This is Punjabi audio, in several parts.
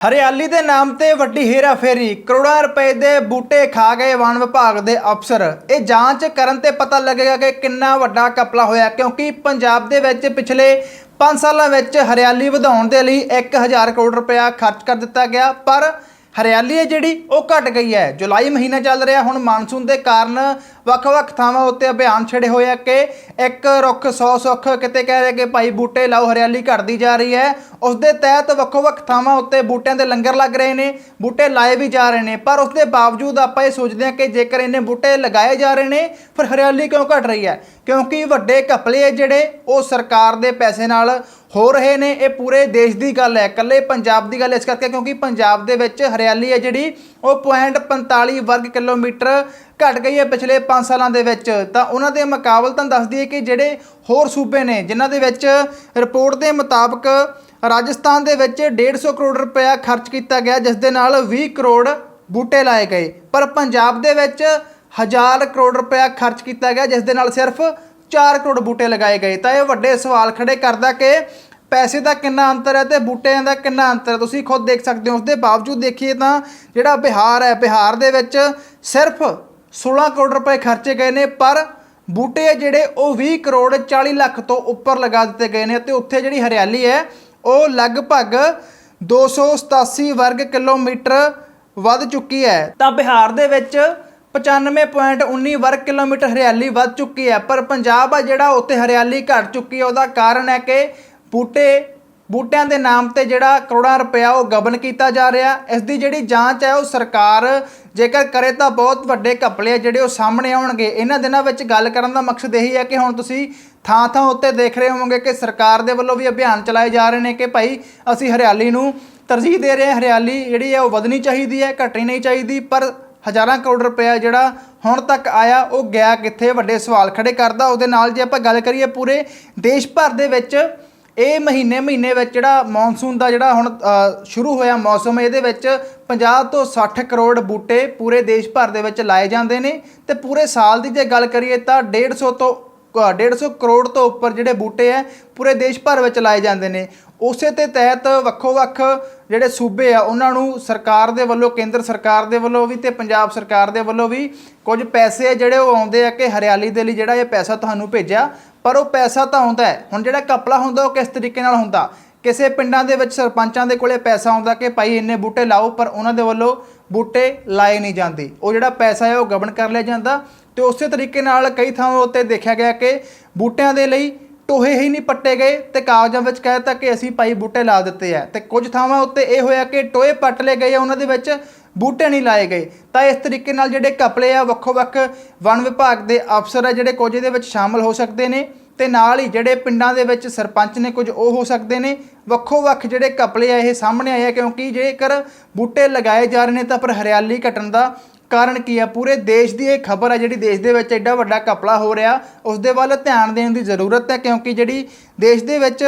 ਹਰਿਆਲੀ ਦੇ ਨਾਮ ਤੇ ਵੱਡੀ ਹੇਰਾਫੇਰੀ ਕਰੋੜਾਂ ਰੁਪਏ ਦੇ ਬੂਟੇ ਖਾ ਗਏ ਵਣ ਵਿਭਾਗ ਦੇ ਅਫਸਰ। ਇਹ ਜਾਂਚ ਕਰਨ ਤੇ ਪਤਾ ਲੱਗੇਗਾ ਕਿ ਕਿੰਨਾ ਵੱਡਾ ਕਪਲਾ ਹੋਇਆ, ਕਿਉਂਕਿ ਪੰਜਾਬ ਦੇ ਵਿੱਚ ਪਿਛਲੇ 5 ਸਾਲਾਂ ਵਿੱਚ ਹਰਿਆਲੀ ਵਧਾਉਣ ਦੇ ਲਈ 1000 ਕਰੋੜ ਰੁਪਇਆ ਖਰਚ ਕਰ ਦਿੱਤਾ ਗਿਆ, ਪਰ ਹਰਿਆਲੀ ਹੈ ਜਿਹੜੀ, ਉਹ ਘਟ ਗਈ ਹੈ। ਜੁਲਾਈ ਮਹੀਨਾ ਚੱਲ ਰਿਹਾ, ਹੁਣ ਮਾਨਸੂਨ ਦੇ ਕਾਰਨ ਵੱਖ-ਵੱਖ ਥਾਵਾਂ ਉੱਤੇ ਅਭਿਆਨ ਛਿੜੇ ਹੋਏ ਆ ਕਿ ਇੱਕ ਰੁੱਖ 100 ਸੁੱਖ, ਕਿਤੇ ਕਹਿ ਰਹੇ ਕਿ ਭਾਈ ਬੂਟੇ ਲਾਓ, ਹਰਿਆਲੀ ਘਟਦੀ ਜਾ ਰਹੀ ਹੈ। ਉਸ ਦੇ ਤਹਿਤ ਵੱਖੋ-ਵੱਖ ਥਾਵਾਂ ਉੱਤੇ ਬੂਟਿਆਂ ਦੇ ਲੰਗਰ ਲੱਗ ਰਹੇ ਨੇ, ਬੂਟੇ ਲਾਏ ਵੀ ਜਾ ਰਹੇ ਨੇ। ਪਰ ਉਸ ਦੇ ਬਾਵਜੂਦ ਆਪਾਂ ਇਹ ਸੋਚਦੇ ਹਾਂ ਕਿ ਜੇਕਰ ਇਹਨੇ ਬੂਟੇ ਲਗਾਏ ਜਾ ਰਹੇ ਨੇ, ਫਿਰ ਹਰਿਆਲੀ ਕਿਉਂ ਘਟ ਰਹੀ ਹੈ? ਕਿਉਂਕਿ ਵੱਡੇ ਘਪਲੇ ਆ ਜਿਹੜੇ, ਉਹ ਸਰਕਾਰ ਦੇ ਪੈਸੇ ਨਾਲ ਹੋ ਰਹੇ ਨੇ। ਇਹ ਪੂਰੇ ਦੇਸ਼ ਦੀ ਗੱਲ ਹੈ, ਇਕੱਲੇ ਪੰਜਾਬ ਦੀ ਗੱਲ ਇਸ ਕਰਕੇ, ਕਿਉਂਕਿ ਪੰਜਾਬ ਦੇ ਵਿੱਚ ਹਰਿਆਲੀ ਹੈ ਜਿਹੜੀ, ਉਹ 0.45 ਵਰਗ ਕਿਲੋਮੀਟਰ ਘਟ ਗਈ ਹੈ ਪਿਛਲੇ 5 ਸਾਲਾਂ ਦੇ ਵਿੱਚ, ਤਾਂ ਉਹਨਾਂ ਦੇ ਮੁਕਾਬਲਤਨ ਦੱਸਦੀ ਹੈ ਕਿ ਜਿਹੜੇ ਹੋਰ ਸੂਬੇ ਨੇ, ਜਿਨ੍ਹਾਂ ਦੇ ਵਿੱਚ ਰਿਪੋਰਟ ਦੇ ਮੁਤਾਬਕ ਰਾਜਸਥਾਨ ਦੇ ਵਿੱਚ 150 ਕਰੋੜ ਰੁਪਇਆ ਖਰਚ ਕੀਤਾ ਗਿਆ, ਜਿਸ ਦੇ ਨਾਲ 20 ਕਰੋੜ ਬੂਟੇ ਲਾਏ ਗਏ। ਪਰ ਪੰਜਾਬ ਦੇ ਵਿੱਚ 1000 ਕਰੋੜ ਰੁਪਇਆ ਖਰਚ ਕੀਤਾ ਗਿਆ, ਜਿਸ ਦੇ ਨਾਲ ਸਿਰਫ 4 ਕਰੋੜ ਬੂਟੇ ਲਗਾਏ ਗਏ। ਤਾਂ ਇਹ ਵੱਡੇ ਸਵਾਲ ਖੜੇ ਕਰਦਾ ਕਿ ਪੈਸੇ ਦਾ ਕਿੰਨਾ ਅੰਤਰ ਹੈ ਤੇ ਬੂਟਿਆਂ ਦਾ ਕਿੰਨਾ ਅੰਤਰ ਹੈ? ਤੁਸੀਂ ਖੁਦ ਦੇਖ ਸਕਦੇ ਹੋ। ਉਸ ਦੇ ਬਾਵਜੂਦ ਦੇਖੀਏ ਤਾਂ ਜਿਹੜਾ ਬਿਹਾਰ ਹੈ, ਬਿਹਾਰ ਦੇ ਵਿੱਚ ਸਿਰਫ 16 ਕਰੋੜ ਰੁਪਏ ਖਰਚੇ ਗਏ ਨੇ, ਪਰ ਬੂਟੇ ਆ ਜਿਹੜੇ ਉਹ 20 ਕਰੋੜ 40 ਲੱਖ ਤੋਂ ਉੱਪਰ ਲਗਾ ਦਿੱਤੇ ਗਏ ਨੇ ਤੇ ਉੱਥੇ ਜਿਹੜੀ ਹਰਿਆਲੀ ਹੈ, ਉਹ ਲਗਭਗ 287 ਵਰਗ ਕਿਲੋਮੀਟਰ ਵੱਧ ਚੁੱਕੀ ਹੈ। ਤਾਂ ਬਿਹਾਰ ਦੇ ਵਿੱਚ 95.19 ਵਰਗ ਕਿਲੋਮੀਟਰ ਹਰਿਆਲੀ ਵੱਧ ਚੁੱਕੀ ਹੈ, ਪਰ ਪੰਜਾਬ ਆ ਜਿਹੜਾ, ਉੱਥੇ ਹਰਿਆਲੀ ਘਟ ਚੁੱਕੀ ਹੈ। ਉਹਦਾ ਕਾਰਨ ਹੈ ਕਿ ਬੂਟੇ ਬੂਟਿਆਂ ਦੇ ਨਾਮ ਤੇ ਜਿਹੜਾ ਕਰੋੜਾਂ ਰੁਪਇਆ ਉਹ ਗਬਨ ਕੀਤਾ ਜਾ ਰਿਹਾ। ਇਸ ਦੀ ਜਿਹੜੀ ਜਾਂਚ ਹੈ, ਉਹ ਸਰਕਾਰ ਜੇਕਰ ਕਰੇ ਤਾਂ ਬਹੁਤ ਵੱਡੇ ਘਪਲੇ ਆ ਜਿਹੜੇ ਉਹ ਸਾਹਮਣੇ ਆਉਣਗੇ। ਇਹਨਾਂ ਦਿਨਾਂ ਵਿੱਚ ਗੱਲ ਕਰਨ ਦਾ ਮਕਸਦ ਇਹੀ ਹੈ ਕਿ ਹੁਣ ਤੁਸੀਂ ਥਾਂ ਥਾਂ ਉੱਤੇ ਦੇਖ ਰਹੇ ਹੋਵੋਗੇ ਕਿ ਸਰਕਾਰ ਦੇ ਵੱਲੋਂ ਵੀ ਅਭਿਆਨ ਚਲਾਏ ਜਾ ਰਹੇ ਨੇ ਕਿ ਭਾਈ ਅਸੀਂ ਹਰਿਆਲੀ ਨੂੰ ਤਰਜੀਹ ਦੇ ਰਹੇ ਹਾਂ। ਹਰਿਆਲੀ ਜਿਹੜੀ ਹੈ, ਉਹ ਵਧਣੀ ਚਾਹੀਦੀ ਹੈ, ਘਟਣੀ ਨਹੀਂ ਚਾਹੀਦੀ, ਪਰ ਹਜ਼ਾਰਾਂ ਕਰੋੜ ਰੁਪਇਆ ਜਿਹੜਾ ਹੁਣ ਤੱਕ ਆਇਆ, ਉਹ ਗਿਆ ਕਿੱਥੇ? ਵੱਡੇ ਸਵਾਲ ਖੜੇ ਕਰਦਾ। ਉਹਦੇ ਨਾਲ ਜੇ ਆਪਾਂ ਗੱਲ ਕਰੀਏ ਪੂਰੇ ਦੇਸ਼ ਭਰ ਦੇ ਵਿੱਚ ਇਹ ਮਹੀਨੇ ਮਹੀਨੇ ਵਿੱਚ ਜਿਹੜਾ ਮੌਨਸੂਨ ਦਾ ਜਿਹੜਾ ਹੁਣ ਸ਼ੁਰੂ ਹੋਇਆ ਮੌਸਮ ਇਹਦੇ ਵਿੱਚ 50 ਤੋਂ 60 ਕਰੋੜ ਬੂਟੇ ਪੂਰੇ ਦੇਸ਼ ਭਰ ਦੇ ਵਿੱਚ ਲਾਏ ਜਾਂਦੇ ਨੇ ਤੇ ਪੂਰੇ ਸਾਲ ਦੀ ਜੇ ਗੱਲ ਕਰੀਏ ਤਾਂ 150 ਤੋਂ ਅ, 150 ਕਰੋੜ ਤੋਂ ਉੱਪਰ ਜਿਹੜੇ ਬੂਟੇ ਹੈ ਪੂਰੇ ਦੇਸ਼ ਭਰ ਵਿੱਚ ਲਾਏ ਜਾਂਦੇ ਨੇ। ਉਸੇ ਤੇ ਤਹਿਤ ਵੱਖੋ-ਵੱਖ ਜਿਹੜੇ ਸੂਬੇ ਆ ਉਹਨਾਂ ਨੂੰ ਸਰਕਾਰ ਦੇ ਵੱਲੋਂ ਕੇਂਦਰ ਸਰਕਾਰ ਦੇ ਵੱਲੋਂ ਵੀ ਤੇ ਪੰਜਾਬ ਸਰਕਾਰ ਦੇ ਵੱਲੋਂ ਵੀ ਕੁਝ ਪੈਸੇ ਜਿਹੜੇ ਉਹ ਆਉਂਦੇ ਆ ਕਿ ਹਰਿਆਲੀ ਦੇ ਲਈ ਜਿਹੜਾ ਇਹ ਪੈਸਾ ਤੁਹਾਨੂੰ ਭੇਜਿਆ ਪਰ ਉਹ ਪੈਸਾ ਤਾਂ ਆਉਂਦਾ ਹੈ। ਹੁਣ ਜਿਹੜਾ ਕਪਲਾ ਹੁੰਦਾ ਉਹ ਕਿਸ ਤਰੀਕੇ ਨਾਲ ਹੁੰਦਾ? ਕਿਸੇ ਪਿੰਡਾਂ ਦੇ ਵਿੱਚ ਸਰਪੰਚਾਂ ਦੇ ਕੋਲੇ ਪੈਸਾ ਆਉਂਦਾ ਕਿ ਭਾਈ ਇੰਨੇ ਬੂਟੇ ਲਾਓ ਪਰ ਉਹਨਾਂ ਦੇ ਵੱਲੋਂ ਬੂਟੇ ਲਾਏ ਨਹੀਂ ਜਾਂਦੇ। ਉਹ ਜਿਹੜਾ ਪੈਸਾ ਹੈ ਉਹ ਗਬਨ ਕਰ ਲਿਆ ਜਾਂਦਾ। ਤੇ ਉਸੇ ਤਰੀਕੇ ਨਾਲ ਕਈ ਥਾਵਾਂ ਉੱਤੇ ਦੇਖਿਆ ਗਿਆ ਕਿ ਬੂਟਿਆਂ ਦੇ ਲਈ ਟੋਹੇ ਹੀ ਨਹੀਂ ਪੱਟੇ ਗਏ ਤੇ ਕਾਗਜ਼ਾਂ ਵਿੱਚ ਕਹਿਤਾ ਕਿ ਅਸੀਂ ਭਾਈ ਬੂਟੇ ਲਾ ਦਿੱਤੇ ਆ। ਤੇ ਕੁਝ ਥਾਵਾਂ ਉੱਤੇ ਇਹ ਹੋਇਆ ਕਿ ਟੋਏ ਪੱਟ ਲਏ ਗਏ ਆ, ਉਹਨਾਂ ਦੇ ਵਿੱਚ ਬੂਟੇ ਨਹੀਂ ਲਾਏ ਗਏ। ਤਾਂ ਇਸ ਤਰੀਕੇ ਨਾਲ ਜਿਹੜੇ ਕਪਲੇ ਆ, ਵੱਖੋ-ਵੱਖ ਵਣ ਵਿਭਾਗ ਦੇ ਅਫਸਰ ਆ, ਜਿਹੜੇ ਕੁਝ ਇਹਦੇ ਵਿੱਚ ਸ਼ਾਮਲ ਹੋ ਸਕਦੇ ਨੇ ਤੇ ਨਾਲ ਹੀ ਜਿਹੜੇ ਪਿੰਡਾਂ ਦੇ ਵਿੱਚ ਸਰਪੰਚ ਨੇ ਕੁਝ ਉਹ ਹੋ ਸਕਦੇ ਨੇ। ਵੱਖੋ-ਵੱਖ ਜਿਹੜੇ ਕਪਲੇ ਆ, ਇਹ ਸਾਹਮਣੇ ਆਏ ਆ, ਕਿਉਂਕਿ ਜੇਕਰ ਬੂਟੇ ਲਗਾਏ ਜਾ ਰਹੇ ਨੇ ਤਾਂ ਪਰ ਹਰਿਆਲੀ ਘਟਣ ਦਾ ਕਾਰਨ ਕੀ ਹੈ ਪੂਰੇ ਦੇਸ਼ ਦੀ ਇਹ ਖਬਰ ਹੈ ਜਿਹੜੀ ਦੇਸ਼ ਦੇ ਵਿੱਚ ਐਡਾ ਵੱਡਾ ਕਪਲਾ ਹੋ ਰਿਹਾ, ਉਸ ਦੇ ਵੱਲ ਧਿਆਨ ਦੇਣ ਦੀ ਜ਼ਰੂਰਤ ਹੈ, ਕਿਉਂਕਿ ਜਿਹੜੀ ਦੇਸ਼ ਦੇ ਵਿੱਚ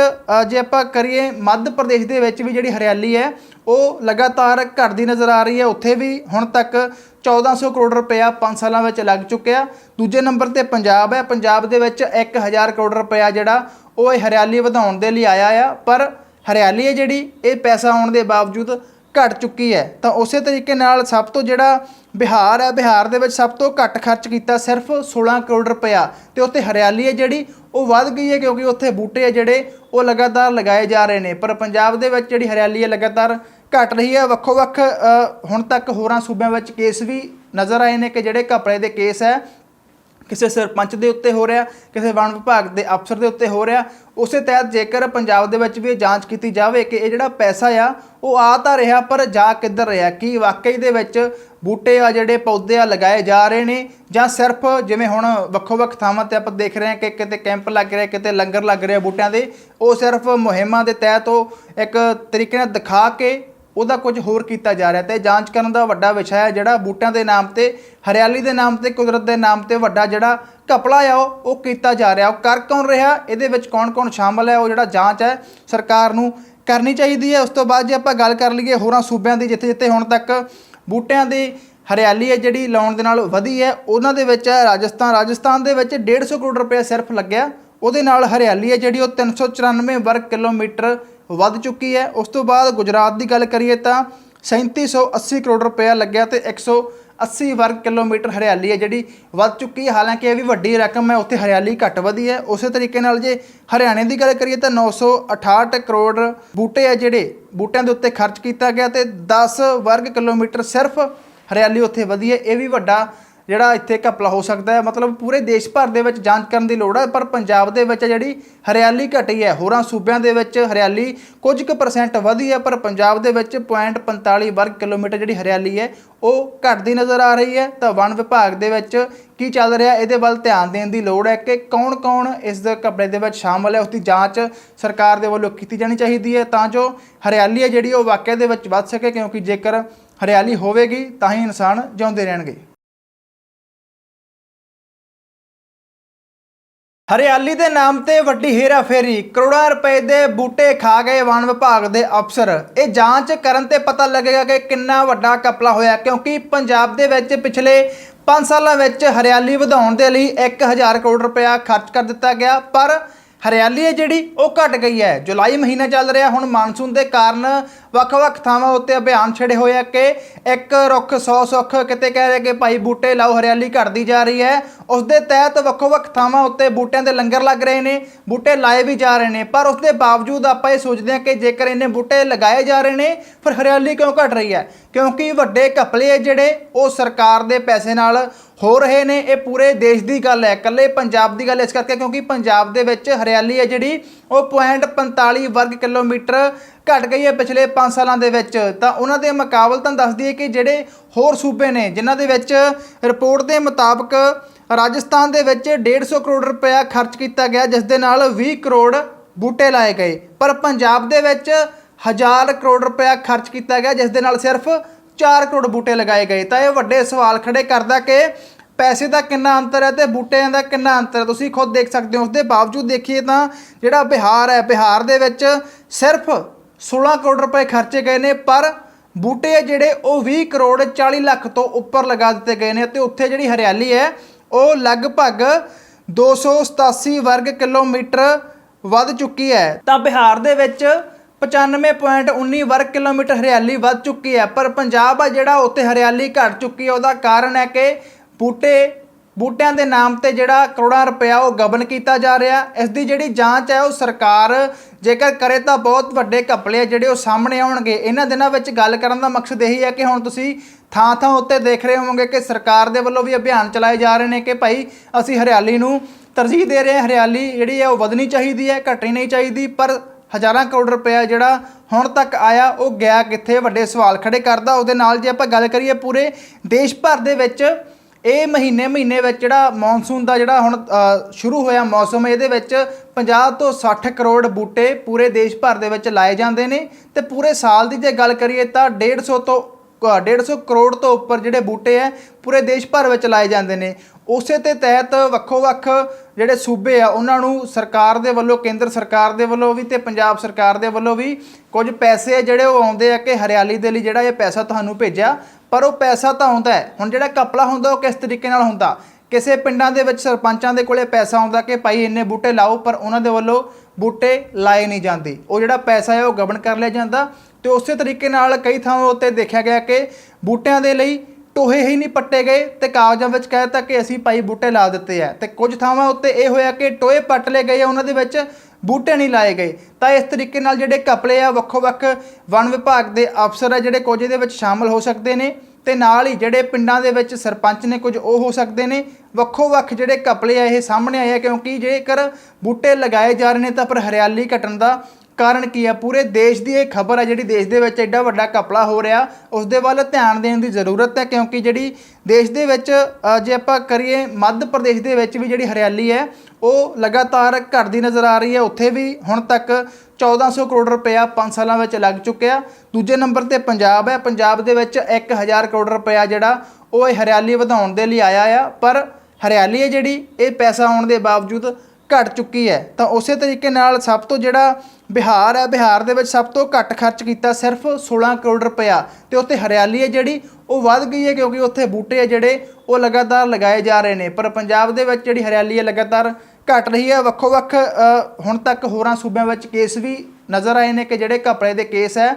ਜੇ ਆਪਾਂ ਕਰੀਏ ਮੱਧ ਪ੍ਰਦੇਸ਼ ਦੇ ਵਿੱਚ ਵੀ ਜਿਹੜੀ ਹਰਿਆਲੀ ਹੈ ਉਹ ਲਗਾਤਾਰ ਘਟਦੀ ਨਜ਼ਰ ਆ ਰਹੀ ਹੈ। ਉੱਥੇ ਵੀ ਹੁਣ ਤੱਕ 1400 ਕਰੋੜ ਰੁਪਇਆ 5 ਸਾਲਾਂ ਵਿੱਚ ਲੱਗ ਚੁੱਕਿਆ। ਦੂਜੇ ਨੰਬਰ ਤੇ ਪੰਜਾਬ ਹੈ। ਪੰਜਾਬ ਦੇ ਵਿੱਚ 1000 ਕਰੋੜ ਰੁਪਇਆ ਜਿਹੜਾ ਉਹ ਇਹ ਹਰਿਆਲੀ ਵਧਾਉਣ ਦੇ ਲਈ ਆਇਆ ਆ। ਪਰ ਹਰਿਆਲੀ ਹੈ ਜਿਹੜੀ, ਇਹ ਪੈਸਾ ਆਉਣ ਦੇ ਬਾਵਜੂਦ ਘਟ ਚੁੱਕੀ ਹੈ। ਤਾਂ ਉਸੇ ਤਰੀਕੇ ਨਾਲ ਸਭ ਤੋਂ ਜਿਹੜਾ ਬਿਹਾਰ ਹੈ, ਬਿਹਾਰ ਦੇ ਵਿੱਚ ਸਭ ਤੋਂ ਘੱਟ ਖਰਚ ਕੀਤਾ ਸਿਰਫ 16 ਕਰੋੜ ਰੁਪਇਆ। ਤੇ ਉੱਥੇ ਹਰਿਆਲੀ ਹੈ ਜਿਹੜੀ, ਉਹ ਵੱਧ ਗਈ ਹੈ ਕਿਉਂਕਿ ਉੱਥੇ ਬੂਟੇ ਆ ਜਿਹੜੇ, ਉਹ ਲਗਾਤਾਰ ਲਗਾਏ ਜਾ ਰਹੇ ਨੇ। ਪਰ ਪੰਜਾਬ ਦੇ ਵਿੱਚ ਜਿਹੜੀ ਹਰਿਆਲੀ ਹੈ, ਲਗਾਤਾਰ ਘਟ ਰਹੀ ਹੈ। ਵੱਖੋ ਵੱਖ ਹੁਣ ਤੱਕ ਹੋਰਾਂ ਸੂਬਿਆਂ ਵਿੱਚ ਕੇਸ ਵੀ ਨਜ਼ਰ ਆਏ ਨੇ ਕਿ ਜਿਹੜੇ ਘਪਲੇ ਦੇ ਕੇਸ ਹੈ ਕਿਸੇ ਸਰਪੰਚ ਦੇ ਉੱਤੇ ਹੋ ਰਿਹਾ, ਕਿਸੇ ਵਣ ਵਿਭਾਗ ਦੇ ਅਫਸਰ ਦੇ ਉੱਤੇ ਹੋ ਰਿਹਾ, ਉਸੇ ਤਹਿਤ ਜੇਕਰ ਪੰਜਾਬ ਦੇ ਵਿੱਚ ਵੀ ਇਹ ਜਾਂਚ ਕੀਤੀ ਜਾਵੇ ਕਿ ਇਹ ਜਿਹੜਾ ਪੈਸਾ ਆ, ਉਹ ਆ ਤਾਂ ਰਿਹਾ ਪਰ ਜਾ ਕਿੱਧਰ ਰਿਹਾ? ਕੀ ਵਾਕਈ ਦੇ ਵਿੱਚ ਬੂਟੇ ਆ ਜਿਹੜੇ ਪੌਦੇ ਆ ਲਗਾਏ ਜਾ ਰਹੇ ਨੇ ਜਾਂ ਸਿਰਫ ਜਿਵੇਂ ਹੁਣ ਵੱਖੋ ਵੱਖ ਥਾਵਾਂ ਤੇ ਆਪਾਂ ਦੇਖ ਰਹੇ ਹਾਂ ਕਿ ਕਿਤੇ ਕੈਂਪ ਲੱਗ ਰਿਹਾ, ਕਿਤੇ ਲੰਗਰ ਲੱਗ ਰਿਹਾ ਬੂਟਿਆਂ ਦੇ, ਉਹ ਸਿਰਫ ਮੁਹਿੰਮਾਂ ਦੇ ਤਹਿਤ ਉਹ ਇੱਕ ਤਰੀਕੇ ਨਾਲ ਦਿਖਾ ਕੇ ਉਹਦਾ ਕੁਝ ਹੋਰ ਕੀਤਾ ਜਾ ਰਿਹਾ ਤੇ ਜਾਂਚ ਕਰਨ ਦਾ ਵੱਡਾ ਵਿਸ਼ਾ ਹੈ ਜਿਹੜਾ ਬੂਟਿਆਂ ਦੇ ਨਾਮ ਤੇ, ਹਰਿਆਲੀ ਦੇ ਨਾਮ ਤੇ, ਕੁਦਰਤ ਦੇ ਨਾਮ ਤੇ ਵੱਡਾ ਜਿਹੜਾ ਘਪਲਾ ਆ ਉਹ ਕੀਤਾ ਜਾ ਰਿਹਾ। ਉਹ ਕਰ ਕੌਣ ਰਿਹਾ? ਇਹਦੇ ਵਿੱਚ ਕੌਣ-ਕੌਣ ਸ਼ਾਮਲ ਹੈ? ਉਹ ਜਿਹੜਾ ਜਾਂਚ ਹੈ, ਸਰਕਾਰ ਨੂੰ ਕਰਨੀ ਚਾਹੀਦੀ ਹੈ। ਉਸ ਤੋਂ ਬਾਅਦ ਜੇ ਆਪਾਂ ਗੱਲ ਕਰ ਲਈਏ ਹੋਰਾਂ ਸੂਬਿਆਂ ਦੀ, ਜਿੱਥੇ-ਜਿੱਥੇ ਹੁਣ ਤੱਕ ਬੂਟਿਆਂ ਦੀ ਹਰਿਆਲੀ ਹੈ ਜਿਹੜੀ ਲਾਉਣ ਦੇ ਨਾਲ ਵਧੀ ਹੈ, ਉਹਨਾਂ ਦੇ ਵਿੱਚ ਹੈ ਰਾਜਸਥਾਨ। ਰਾਜਸਥਾਨ ਦੇ ਵਿੱਚ 150 ਕਰੋੜ ਰੁਪਏ ਸਿਰਫ ਲੱਗਿਆ। ਉਹਦੇ ਨਾਲ ਹਰਿਆਲੀ ਹੈ ਜਿਹੜੀ ਉਹ 394 ਵਰਗ ਕਿਲੋਮੀਟਰ ਵੱਧ ਚੁੱਕੀ ਹੈ। ਉਸ ਤੋਂ ਬਾਅਦ ਗੁਜਰਾਤ ਦੀ ਗੱਲ ਕਰੀਏ ਤਾਂ 3780 ਕਰੋੜ ਰੁਪਇਆ ਲੱਗਿਆ ਤੇ 180 ਵਰਗ ਕਿਲੋਮੀਟਰ ਹਰਿਆਲੀ ਹੈ ਜਿਹੜੀ ਵੱਧ ਚੁੱਕੀ ਹੈ। ਹਾਲਾਂਕਿ ਇਹ ਵੀ ਵੱਡੀ ਰਕਮ ਹੈ, ਉੱਥੇ ਹਰਿਆਲੀ ਘੱਟ ਵਧੀ ਹੈ। ਉਸੇ ਤਰੀਕੇ ਨਾਲ ਜੇ ਹਰਿਆਣੇ ਦੀ ਗੱਲ ਕਰੀਏ ਤਾਂ 968 ਕਰੋੜ ਬੂਟੇ ਆ ਜਿਹੜੇ ਬੂਟਿਆਂ ਦੇ ਉੱਤੇ ਖਰਚ ਕੀਤਾ ਗਿਆ ਤੇ 10 ਵਰਗ ਕਿਲੋਮੀਟਰ ਸਿਰਫ ਹਰਿਆਲੀ ਉੱਥੇ ਵਧੀ ਹੈ। ਇਹ ਵੀ ਵੱਡਾ ਜਿਹੜਾ ਇੱਥੇ ਘਪਲਾ ਹੋ ਸਕਦਾ ਹੈ। ਮਤਲਬ ਪੂਰੇ ਦੇਸ਼ ਭਰ ਦੇ ਵਿੱਚ ਜਾਂਚ ਕਰਨ ਦੀ ਲੋੜ ਹੈ, ਪਰ ਪੰਜਾਬ ਦੇ ਵਿੱਚ ਜਿਹੜੀ ਹਰਿਆਲੀ ਘਟੀ ਹੈ, ਹੋਰਾਂ ਸੂਬਿਆਂ ਦੇ ਵਿੱਚ ਹਰਿਆਲੀ ਕੁਝ ਕੁ ਪਰਸੈਂਟ ਵਧੀ ਹੈ, ਪਰ ਪੰਜਾਬ ਦੇ ਵਿੱਚ 0.45 ਵਰਗ ਕਿਲੋਮੀਟਰ ਜਿਹੜੀ ਹਰਿਆਲੀ ਹੈ, ਉਹ ਘਟਦੀ ਨਜ਼ਰ ਆ ਰਹੀ ਹੈ। ਤਾਂ ਵਣ ਵਿਭਾਗ ਦੇ ਵਿੱਚ ਕੀ ਚੱਲ ਰਿਹਾ, ਇਹਦੇ ਵੱਲ ਧਿਆਨ ਦੇਣ ਦੀ ਲੋੜ ਹੈ ਕਿ ਕੌਣ-ਕੌਣ ਇਸ ਦੇ ਘਪਲੇ ਦੇ ਵਿੱਚ ਸ਼ਾਮਲ ਹੈ। ਉਸ ਦੀ ਜਾਂਚ ਸਰਕਾਰ ਦੇ ਵੱਲੋਂ ਕੀਤੀ ਜਾਣੀ ਚਾਹੀਦੀ ਹੈ ਤਾਂ ਜੋ ਹਰਿਆਲੀ ਹੈ ਜਿਹੜੀ, ਉਹ ਵਾਕਿਆ ਦੇ ਵਿੱਚ ਵੱਧ ਸਕੇ, ਕਿਉਂਕਿ ਜੇਕਰ ਹਰਿਆਲੀ ਹੋਵੇਗੀ, ਤਾਂ ਹੀ ਇਨਸਾਨ ਜਿਉਂਦੇ ਰਹਿਣਗੇ। ਹਰਿਆਲੀ ਦੇ ਨਾਮ ਤੇ ਵੱਡੀ ਹੇਰਾਫੇਰੀ ਕਰੋੜਾਂ ਰੁਪਏ ਦੇ ਬੂਟੇ ਖਾ ਗਏ ਵਣ ਵਿਭਾਗ ਦੇ ਅਫਸਰ। ਇਹ ਜਾਂਚ ਕਰਨ ਤੇ ਪਤਾ ਲੱਗੇਗਾ ਕਿ ਕਿੰਨਾ ਵੱਡਾ ਘਪਲਾ ਹੋਇਆ, ਕਿਉਂਕਿ ਪੰਜਾਬ ਦੇ ਵਿੱਚ ਪਿਛਲੇ 5 ਸਾਲਾਂ ਵਿੱਚ ਹਰਿਆਲੀ ਵਧਾਉਣ ਦੇ ਲਈ 1000 ਕਰੋੜ ਰੁਪਇਆ ਖਰਚ ਕਰ ਦਿੱਤਾ ਗਿਆ, ਪਰ ਹਰਿਆਲੀ ਹੈ ਜਿਹੜੀ, ਉਹ ਘਟ ਗਈ ਹੈ। ਜੁਲਾਈ ਮਹੀਨਾ ਚੱਲ ਰਿਹਾ, ਹੁਣ ਮਾਨਸੂਨ ਦੇ ਕਾਰਨ ਵੱਖ-ਵੱਖ ਥਾਵਾਂ ਉੱਤੇ ਅਭਿਆਨ ਛਿੜੇ ਹੋਏ ਆ ਕਿ ਇੱਕ ਰੁੱਖ 100 ਸੁੱਖ, ਕਿਤੇ ਕਹਿ ਰਹੇ ਕਿ ਭਾਈ ਬੂਟੇ ਲਾਓ, ਹਰਿਆਲੀ ਘਟਦੀ ਜਾ ਰਹੀ ਹੈ। ਉਸ ਦੇ ਤਹਿਤ ਵੱਖੋ-ਵੱਖ ਥਾਵਾਂ ਉੱਤੇ ਬੂਟਿਆਂ ਦੇ ਲੰਗਰ ਲੱਗ ਰਹੇ ਨੇ, ਬੂਟੇ ਲਾਏ ਵੀ ਜਾ ਰਹੇ ਨੇ। ਪਰ ਉਸ ਦੇ ਬਾਵਜੂਦ ਆਪਾਂ ਇਹ ਸੋਚਦੇ ਹਾਂ ਕਿ ਜੇਕਰ ਇਹਨੇ ਬੂਟੇ ਲਗਾਏ ਜਾ ਰਹੇ ਨੇ, ਫਿਰ ਹਰਿਆਲੀ ਕਿਉਂ ਘਟ ਰਹੀ ਹੈ? ਕਿਉਂਕਿ ਵੱਡੇ ਘਪਲੇ ਆ ਜਿਹੜੇ, ਉਹ ਸਰਕਾਰ ਦੇ ਪੈਸੇ ਨਾਲ ਹੋ ਰਹੇ ਨੇ ਇਹ ਪੂਰੇ ਦੇਸ਼ ਦੀ ਗੱਲ ਹੈ, ਇਕੱਲੇ ਪੰਜਾਬ ਦੀ ਗੱਲ ਇਸ ਕਰਕੇ ਕਿਉਂਕਿ ਪੰਜਾਬ ਦੇ ਵਿੱਚ ਹਰਿਆਲੀ ਹੈ ਜਿਹੜੀ, ਉਹ 0.45 ਵਰਗ ਕਿਲੋਮੀਟਰ ਘਟ ਗਈ ਹੈ ਪਿਛਲੇ 5 ਸਾਲਾਂ ਦੇ ਵਿੱਚ। ਤਾਂ ਉਹਨਾਂ ਦੇ ਮੁਕਾਬਲ ਮੁਕਾਬਲਤਨ ਦੱਸਦੀ ਹੈ ਕਿ ਜਿਹੜੇ ਹੋਰ ਸੂਬੇ ਨੇ, ਜਿਨ੍ਹਾਂ ਦੇ ਵਿੱਚ ਰਿਪੋਰਟ ਦੇ ਮੁਤਾਬਕ ਰਾਜਸਥਾਨ ਦੇ ਵਿੱਚ 150 ਕਰੋੜ ਰੁਪਇਆ ਖਰਚ ਕੀਤਾ ਗਿਆ, ਜਿਸ ਦੇ ਨਾਲ 20 ਕਰੋੜ ਬੂਟੇ ਲਾਏ ਗਏ। ਪਰ ਪੰਜਾਬ ਦੇ ਵਿੱਚ 1000 ਕਰੋੜ ਰੁਪਇਆ ਖਰਚ ਕੀਤਾ ਗਿਆ, ਜਿਸ ਦੇ ਨਾਲ ਸਿਰਫ 4 ਕਰੋੜ ਬੂਟੇ ਲਗਾਏ ਗਏ। ਤਾਂ ਇਹ ਵੱਡੇ ਸਵਾਲ ਖੜੇ ਕਰਦਾ ਕਿ ਪੈਸੇ ਦਾ ਕਿੰਨਾ ਅੰਤਰ ਹੈ ਤੇ ਬੂਟਿਆਂ ਦਾ ਕਿੰਨਾ ਅੰਤਰ ਹੈ? ਤੁਸੀਂ ਖੁਦ ਦੇਖ ਸਕਦੇ ਹੋ। ਉਸ ਦੇ ਬਾਵਜੂਦ ਦੇਖੀਏ ਤਾਂ ਜਿਹੜਾ ਬਿਹਾਰ ਹੈ, ਬਿਹਾਰ ਦੇ ਵਿੱਚ ਸਿਰਫ 16 ਕਰੋੜ ਰੁਪਏ ਖਰਚੇ ਗਏ ਨੇ, ਪਰ ਬੂਟੇ ਆ ਜਿਹੜੇ ਉਹ 20 ਕਰੋੜ 40 ਲੱਖ ਤੋਂ ਉੱਪਰ ਲਗਾ ਦਿੱਤੇ ਗਏ ਨੇ ਤੇ ਉੱਥੇ ਜਿਹੜੀ ਹਰਿਆਲੀ ਹੈ, ਉਹ ਲਗਭਗ 287 ਵਰਗ ਕਿਲੋਮੀਟਰ ਵੱਧ ਚੁੱਕੀ ਹੈ। ਤਾਂ ਬਿਹਾਰ ਦੇ ਵਿੱਚ 95.19 ਵਰਗ ਕਿਲੋਮੀਟਰ ਹਰਿਆਲੀ ਵੱਧ ਚੁੱਕੀ ਹੈ, ਪਰ ਪੰਜਾਬ ਆ ਜਿਹੜਾ ਉੱਥੇ ਹਰਿਆਲੀ ਘਟ ਚੁੱਕੀ ਹੈ, ਉਹਦਾ ਕਾਰਨ ਹੈ ਕਿ ਬੂਟੇ, ਬੂਟਿਆਂ ਦੇ ਨਾਮ ਤੇ ਜਿਹੜਾ ਕਰੋੜਾਂ ਰੁਪਇਆ ਉਹ ਗਬਨ ਕੀਤਾ ਜਾ ਰਿਹਾ। ਇਸ ਦੀ ਜਿਹੜੀ ਜਾਂਚ ਹੈ, ਉਹ ਸਰਕਾਰ ਜੇਕਰ ਕਰੇ ਤਾਂ ਬਹੁਤ ਵੱਡੇ ਘਪਲੇ ਆ ਜਿਹੜੇ ਉਹ ਸਾਹਮਣੇ ਆਉਣਗੇ। ਇਹਨਾਂ ਦਿਨਾਂ ਵਿੱਚ ਗੱਲ ਕਰਨ ਦਾ ਮਕਸਦ ਇਹੀ ਹੈ ਕਿ ਹੁਣ ਤੁਸੀਂ ਥਾਂ ਥਾਂ ਉੱਤੇ ਦੇਖ ਰਹੇ ਹੋਵੋਗੇ ਕਿ ਸਰਕਾਰ ਦੇ ਵੱਲੋਂ ਵੀ ਅਭਿਆਨ ਚਲਾਏ ਜਾ ਰਹੇ ਨੇ ਕਿ ਭਾਈ ਅਸੀਂ ਹਰਿਆਲੀ ਨੂੰ ਤਰਜੀਹ ਦੇ ਰਹੇ ਹਾਂ। ਹਰਿਆਲੀ ਜਿਹੜੀ ਹੈ, ਉਹ ਵਧਣੀ ਚਾਹੀਦੀ ਹੈ, ਘਟਣੀ ਨਹੀਂ ਚਾਹੀਦੀ, ਪਰ ਹਜ਼ਾਰਾਂ ਕਰੋੜ ਰੁਪਇਆ ਜਿਹੜਾ ਹੁਣ ਤੱਕ ਆਇਆ ਉਹ ਗਿਆ ਕਿੱਥੇ? ਵੱਡੇ ਸਵਾਲ ਖੜੇ ਕਰਦਾ। ਉਹਦੇ ਨਾਲ ਜੇ ਆਪਾਂ ਗੱਲ ਕਰੀਏ ਪੂਰੇ ਦੇਸ਼ ਭਰ ਦੇ ਵਿੱਚ ਇਹ ਮਹੀਨੇ ਮਹੀਨੇ ਵਿੱਚ ਜਿਹੜਾ ਮੌਨਸੂਨ ਦਾ ਜਿਹੜਾ ਹੁਣ ਸ਼ੁਰੂ ਹੋਇਆ ਮੌਸਮ ਇਹਦੇ ਵਿੱਚ 50 ਤੋਂ 60 ਕਰੋੜ ਬੂਟੇ ਪੂਰੇ ਦੇਸ਼ ਭਰ ਦੇ ਵਿੱਚ ਲਾਏ ਜਾਂਦੇ ਨੇ। ਤੇ ਪੂਰੇ ਸਾਲ ਦੀ ਜੇ ਗੱਲ ਕਰੀਏ ਤਾਂ 150 ਤੋਂ ਅ, 150 ਕਰੋੜ ਤੋਂ ਉੱਪਰ ਜਿਹੜੇ ਬੂਟੇ ਹੈ ਪੂਰੇ ਦੇਸ਼ ਭਰ ਵਿੱਚ ਲਾਏ ਜਾਂਦੇ ਨੇ। ਉਸੇ ਤੇ ਤਹਿਤ ਵੱਖੋ-ਵੱਖ ਜਿਹੜੇ ਸੂਬੇ ਆ, ਉਹਨਾਂ ਨੂੰ ਸਰਕਾਰ ਦੇ ਵੱਲੋਂ, ਕੇਂਦਰ ਸਰਕਾਰ ਦੇ ਵੱਲੋਂ ਵੀ ਤੇ ਪੰਜਾਬ ਸਰਕਾਰ ਦੇ ਵੱਲੋਂ ਵੀ ਕੁਝ ਪੈਸੇ ਜਿਹੜੇ ਉਹ ਆਉਂਦੇ ਆ ਕਿ ਹਰਿਆਲੀ ਦੇ ਲਈ ਜਿਹੜਾ ਇਹ ਪੈਸਾ ਤੁਹਾਨੂੰ ਭੇਜਿਆ, ਪਰ ਉਹ ਪੈਸਾ ਤਾਂ ਆਉਂਦਾ ਹੈ। ਹੁਣ ਜਿਹੜਾ ਕਪਲਾ ਹੁੰਦਾ, ਉਹ ਕਿਸ ਤਰੀਕੇ ਨਾਲ ਹੁੰਦਾ? ਕਿਸੇ ਪਿੰਡਾਂ ਦੇ ਵਿੱਚ ਸਰਪੰਚਾਂ ਦੇ ਕੋਲੇ ਪੈਸਾ ਆਉਂਦਾ ਕਿ ਭਾਈ ਇੰਨੇ ਬੂਟੇ ਲਾਓ, ਪਰ ਉਹਨਾਂ ਦੇ ਵੱਲੋਂ ਬੂਟੇ ਲਾਏ ਨਹੀਂ ਜਾਂਦੇ। ਉਹ ਜਿਹੜਾ ਪੈਸਾ ਹੈ, ਉਹ ਗਬਨ ਕਰ ਲਿਆ ਜਾਂਦਾ ਤੇ ਉਸੇ ਤਰੀਕੇ ਨਾਲ ਕਈ ਥਾਵਾਂ ਉੱਤੇ ਦੇਖਿਆ ਗਿਆ ਕਿ ਬੂਟਿਆਂ ਦੇ ਲਈ ਟੋਹੇ ਹੀ ਨਹੀਂ ਪੱਟੇ ਗਏ ਤੇ ਕਾਗਜ਼ਾਂ ਵਿੱਚ ਕਹਿ ਦਿੱਤਾ ਕਿ ਅਸੀਂ ਭਾਈ ਬੂਟੇ ਲਾ ਦਿੱਤੇ ਆ। ਤੇ ਕੁਝ ਥਾਵਾਂ ਉੱਤੇ ਇਹ ਹੋਇਆ ਕਿ ਟੋਏ ਪੱਟ ਲਏ ਗਏ ਆ, ਉਹਨਾਂ ਦੇ ਵਿੱਚ ਬੂਟੇ ਨਹੀਂ ਲਾਏ ਗਏ। ਤਾਂ ਇਸ ਤਰੀਕੇ ਨਾਲ ਜਿਹੜੇ ਕਪਲੇ ਆ, ਵੱਖੋ-ਵੱਖ ਵਣ ਵਿਭਾਗ ਦੇ ਅਫਸਰ ਆ, ਜਿਹੜੇ ਕੁਝ ਇਹਦੇ ਵਿੱਚ ਸ਼ਾਮਲ ਹੋ ਸਕਦੇ ਨੇ ਤੇ ਨਾਲ ਹੀ ਜਿਹੜੇ ਪਿੰਡਾਂ ਦੇ ਵਿੱਚ ਸਰਪੰਚ ਨੇ ਕੁਝ ਉਹ ਹੋ ਸਕਦੇ ਨੇ। ਵੱਖੋ-ਵੱਖ ਜਿਹੜੇ ਕਪਲੇ ਆ, ਇਹ ਸਾਹਮਣੇ ਆਏ ਆ, ਕਿਉਂਕਿ ਜੇਕਰ ਬੂਟੇ ਲਗਾਏ ਜਾ ਰਹੇ ਨੇ ਤਾਂ ਪਰ ਹਰਿਆਲੀ ਘਟਣ ਦਾ ਕਾਰਨ ਕੀ ਆ? ਪੂਰੇ ਦੇਸ਼ ਦੀ ਇਹ ਖਬਰ ਆ ਜਿਹੜੀ ਦੇਸ਼ ਦੇ ਵਿੱਚ ਐਡਾ ਵੱਡਾ ਕਪਲਾ ਹੋ ਰਿਹਾ। ਉਸ ਦੇ ਵੱਲ ਧਿਆਨ ਦੇਣ ਦੀ ਜ਼ਰੂਰਤ ਹੈ ਕਿਉਂਕਿ ਜਿਹੜੀ ਦੇਸ਼ ਦੇ ਵਿੱਚ ਜੇ ਆਪਾਂ ਕਰੀਏ ਮੱਧ ਪ੍ਰਦੇਸ਼ ਦੇ ਵਿੱਚ ਵੀ ਜਿਹੜੀ ਹਰਿਆਲੀ ਹੈ, ਉਹ ਲਗਾਤਾਰ ਘਟਦੀ ਨਜ਼ਰ ਆ ਰਹੀ ਹੈ। ਉੱਥੇ ਵੀ ਹੁਣ ਤੱਕ 1400 ਕਰੋੜ ਰੁਪਇਆ 5 ਸਾਲਾਂ ਵਿੱਚ ਲੱਗ ਚੁੱਕਿਆ। ਦੂਜੇ ਨੰਬਰ ਤੇ ਪੰਜਾਬ ਹੈ। ਪੰਜਾਬ ਦੇ ਵਿੱਚ 1000 ਕਰੋੜ ਰੁਪਇਆ ਜਿਹੜਾ ਉਹ ਇਹ ਹਰਿਆਲੀ ਵਧਾਉਣ ਦੇ ਲਈ ਆਇਆ ਆ। ਪਰ ਹਰਿਆਲੀ ਹੈ ਜਿਹੜੀ, ਇਹ ਪੈਸਾ ਆਉਣ ਦੇ ਬਾਵਜੂਦ ਘਟ ਚੁੱਕੀ ਹੈ। ਤਾਂ ਉਸੇ ਤਰੀਕੇ ਨਾਲ ਸਭ ਤੋਂ ਜਿਹੜਾ ਬਿਹਾਰ ਹੈ ਬਿਹਾਰ ਦੇ ਵਿੱਚ ਸਭ ਤੋਂ ਘੱਟ ਖਰਚ ਕੀਤਾ ਸਿਰਫ 16 ਕਰੋੜ ਰੁਪਇਆ ਤੇ ਉੱਥੇ ਹਰਿਆਲੀ ਹੈ ਜਿਹੜੀ ਉਹ ਵੱਧ ਗਈ ਹੈ ਕਿਉਂਕਿ ਉੱਥੇ ਬੂਟੇ ਆ ਜਿਹੜੇ ਉਹ ਲਗਾਤਾਰ ਲਗਾਏ ਜਾ ਰਹੇ ਨੇ, ਪਰ ਪੰਜਾਬ ਦੇ ਵਿੱਚ ਜਿਹੜੀ ਹਰਿਆਲੀ ਹੈ ਲਗਾਤਾਰ ਘਟ ਰਹੀ ਹੈ। ਵੱਖੋ ਵੱਖ ਹੁਣ ਤੱਕ ਹੋਰਾਂ ਸੂਬਿਆਂ ਵਿੱਚ ਕੇਸ ਵੀ ਨਜ਼ਰ ਆਏ ਨੇ ਕਿ ਜਿਹੜੇ ਘਪਲੇ ਦੇ ਕੇਸ ਹੈ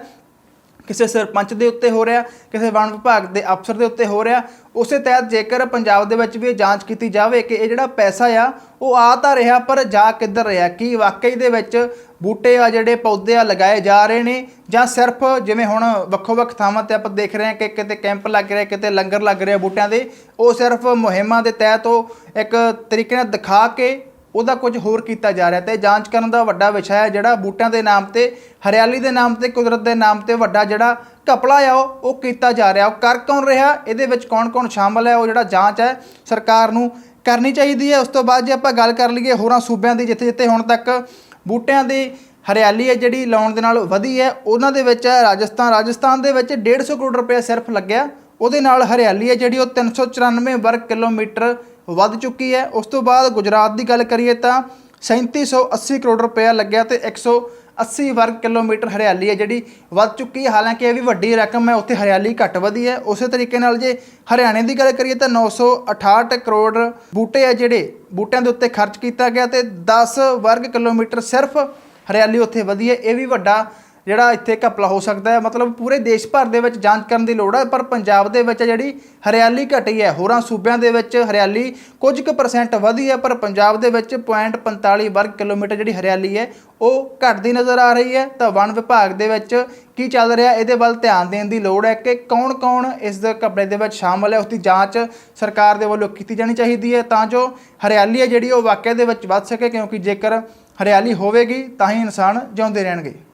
ਕਿਸੇ ਸਰਪੰਚ ਦੇ ਉੱਤੇ ਹੋ ਰਿਹਾ, ਕਿਸੇ ਵਣ ਵਿਭਾਗ ਦੇ ਅਫਸਰ ਦੇ ਉੱਤੇ ਹੋ ਰਿਹਾ, ਉਸੇ ਤਹਿਤ ਜੇਕਰ ਪੰਜਾਬ ਦੇ ਵਿੱਚ ਵੀ ਇਹ ਜਾਂਚ ਕੀਤੀ ਜਾਵੇ ਕਿ ਇਹ ਜਿਹੜਾ ਪੈਸਾ ਆ, ਉਹ ਆ ਤਾਂ ਰਿਹਾ ਪਰ ਜਾ ਕਿੱਧਰ ਰਿਹਾ? ਕੀ ਵਾਕਈ ਦੇ ਵਿੱਚ ਬੂਟੇ ਆ ਜਿਹੜੇ ਪੌਦੇ ਆ ਲਗਾਏ ਜਾ ਰਹੇ ਨੇ ਜਾਂ ਸਿਰਫ ਜਿਵੇਂ ਹੁਣ ਵੱਖੋ ਵੱਖ ਥਾਵਾਂ ਤੇ ਆਪਾਂ ਦੇਖ ਰਹੇ ਹਾਂ ਕਿ ਕਿਤੇ ਕੈਂਪ ਲੱਗ ਰਿਹਾ, ਕਿਤੇ ਲੰਗਰ ਲੱਗ ਰਿਹਾ ਬੂਟਿਆਂ ਦੇ, ਉਹ ਸਿਰਫ ਮੁਹਿੰਮਾਂ ਦੇ ਤਹਿਤ ਉਹ ਇੱਕ ਤਰੀਕੇ ਨਾਲ ਦਿਖਾ ਕੇ ਉਹਦਾ ਕੁਝ ਹੋਰ ਕੀਤਾ ਜਾ ਰਿਹਾ ਤੇ ਜਾਂਚ ਕਰਨ ਦਾ ਵੱਡਾ ਵਿਸ਼ਾ ਹੈ ਜਿਹੜਾ ਬੂਟਿਆਂ ਦੇ ਨਾਮ ਤੇ, ਹਰਿਆਲੀ ਦੇ ਨਾਮ ਤੇ, ਕੁਦਰਤ ਦੇ ਨਾਮ ਤੇ ਵੱਡਾ ਜਿਹੜਾ ਘਪਲਾ ਆ ਉਹ ਉਹ ਕੀਤਾ ਜਾ ਰਿਹਾ। ਉਹ ਕਰ ਕੌਣ ਰਿਹਾ? ਇਹਦੇ ਵਿੱਚ ਕੌਣ-ਕੌਣ ਸ਼ਾਮਲ ਹੈ? ਉਹ ਜਿਹੜਾ ਜਾਂਚ ਹੈ, ਸਰਕਾਰ ਨੂੰ ਕਰਨੀ ਚਾਹੀਦੀ ਹੈ। ਉਸ ਤੋਂ ਬਾਅਦ ਜੇ ਆਪਾਂ ਗੱਲ ਕਰ ਲਈਏ ਹੋਰਾਂ ਸੂਬਿਆਂ ਦੀ, ਜਿੱਥੇ-ਜਿੱਥੇ ਹੁਣ ਤੱਕ ਬੂਟਿਆਂ ਦੀ ਹਰਿਆਲੀ ਹੈ, ਜਿਹੜੀ ਲਾਉਣ ਦੇ ਨਾਲ ਵਧੀ ਹੈ, ਉਹਨਾਂ ਦੇ ਵਿੱਚ ਹੈ ਰਾਜਸਥਾਨ। ਰਾਜਸਥਾਨ ਦੇ ਵਿੱਚ 150 ਕਰੋੜ ਰੁਪਏ ਸਿਰਫ ਲੱਗਿਆ। ਉਹਦੇ ਨਾਲ ਹਰਿਆਲੀ ਹੈ, ਜਿਹੜੀ ਉਹ 394 ਵਰਗ ਕਿਲੋਮੀਟਰ ਵੱਧ ਚੁੱਕੀ ਹੈ। ਉਸ ਤੋਂ ਬਾਅਦ ਗੁਜਰਾਤ ਦੀ ਗੱਲ ਕਰੀਏ ਤਾਂ 3780 ਕਰੋੜ ਰੁਪਏ ਲੱਗਿਆ ਤੇ 180 ਵਰਗ ਕਿਲੋਮੀਟਰ ਹਰਿਆਲੀ ਹੈ ਜਿਹੜੀ ਵੱਧ ਚੁੱਕੀ ਹੈ। ਹਾਲਾਂਕਿ ਇਹ ਵੀ ਵੱਡੀ ਰਕਮ ਹੈ, ਉੱਥੇ ਹਰਿਆਲੀ ਘੱਟ ਵਧੀ ਹੈ। ਉਸੇ ਤਰੀਕੇ ਨਾਲ ਜੇ ਹਰਿਆਣੇ ਦੀ ਗੱਲ ਕਰੀਏ ਤਾਂ 968 ਕਰੋੜ ਬੂਟੇ ਹੈ ਜਿਹੜੇ ਬੂਟਿਆਂ ਦੇ ਉੱਤੇ ਖਰਚ ਕੀਤਾ ਗਿਆ ਤੇ 10 ਵਰਗ ਕਿਲੋਮੀਟਰ ਸਿਰਫ ਹਰਿਆਲੀ ਉੱਥੇ ਵਧੀ ਹੈ। ਇਹ ਵੀ ਵੱਡਾ ਜਿਹੜਾ ਇੱਥੇ ਘਪਲਾ ਹੋ ਸਕਦਾ ਹੈ। ਮਤਲਬ ਪੂਰੇ ਦੇਸ਼ ਭਰ ਦੇ ਵਿੱਚ ਜਾਂਚ ਕਰਨ ਦੀ ਲੋੜ ਹੈ, ਪਰ ਪੰਜਾਬ ਦੇ ਵਿੱਚ ਜਿਹੜੀ ਹਰਿਆਲੀ ਘਟੀ ਹੈ, ਹੋਰਾਂ ਸੂਬਿਆਂ ਦੇ ਵਿੱਚ ਹਰਿਆਲੀ ਕੁਝ ਕੁ ਪਰਸੈਂਟ ਵਧੀ ਹੈ, ਪਰ ਪੰਜਾਬ ਦੇ ਵਿੱਚ 0.45 ਵਰਗ ਕਿਲੋਮੀਟਰ ਜਿਹੜੀ ਹਰਿਆਲੀ ਹੈ, ਉਹ ਘਟਦੀ ਨਜ਼ਰ ਆ ਰਹੀ ਹੈ। ਤਾਂ ਵਣ ਵਿਭਾਗ ਦੇ ਵਿੱਚ ਕੀ ਚੱਲ ਰਿਹਾ, ਇਹਦੇ ਵੱਲ ਧਿਆਨ ਦੇਣ ਦੀ ਲੋੜ ਹੈ ਕਿ ਕੌਣ-ਕੌਣ ਇਸ ਦੇ ਘਪਲੇ ਦੇ ਵਿੱਚ ਸ਼ਾਮਲ ਹੈ। ਉਸ ਦੀ ਜਾਂਚ ਸਰਕਾਰ ਦੇ ਵੱਲੋਂ ਕੀਤੀ ਜਾਣੀ ਚਾਹੀਦੀ ਹੈ ਤਾਂ ਜੋ ਹਰਿਆਲੀ ਹੈ ਜਿਹੜੀ, ਉਹ ਵਾਕਿਆ ਦੇ ਵਿੱਚ ਵੱਧ ਸਕੇ, ਕਿਉਂਕਿ ਜੇਕਰ ਹਰਿਆਲੀ ਹੋਵੇਗੀ, ਤਾਂ ਹੀ ਇਨਸਾਨ ਜਿਉਂਦੇ ਰਹਿਣਗੇ।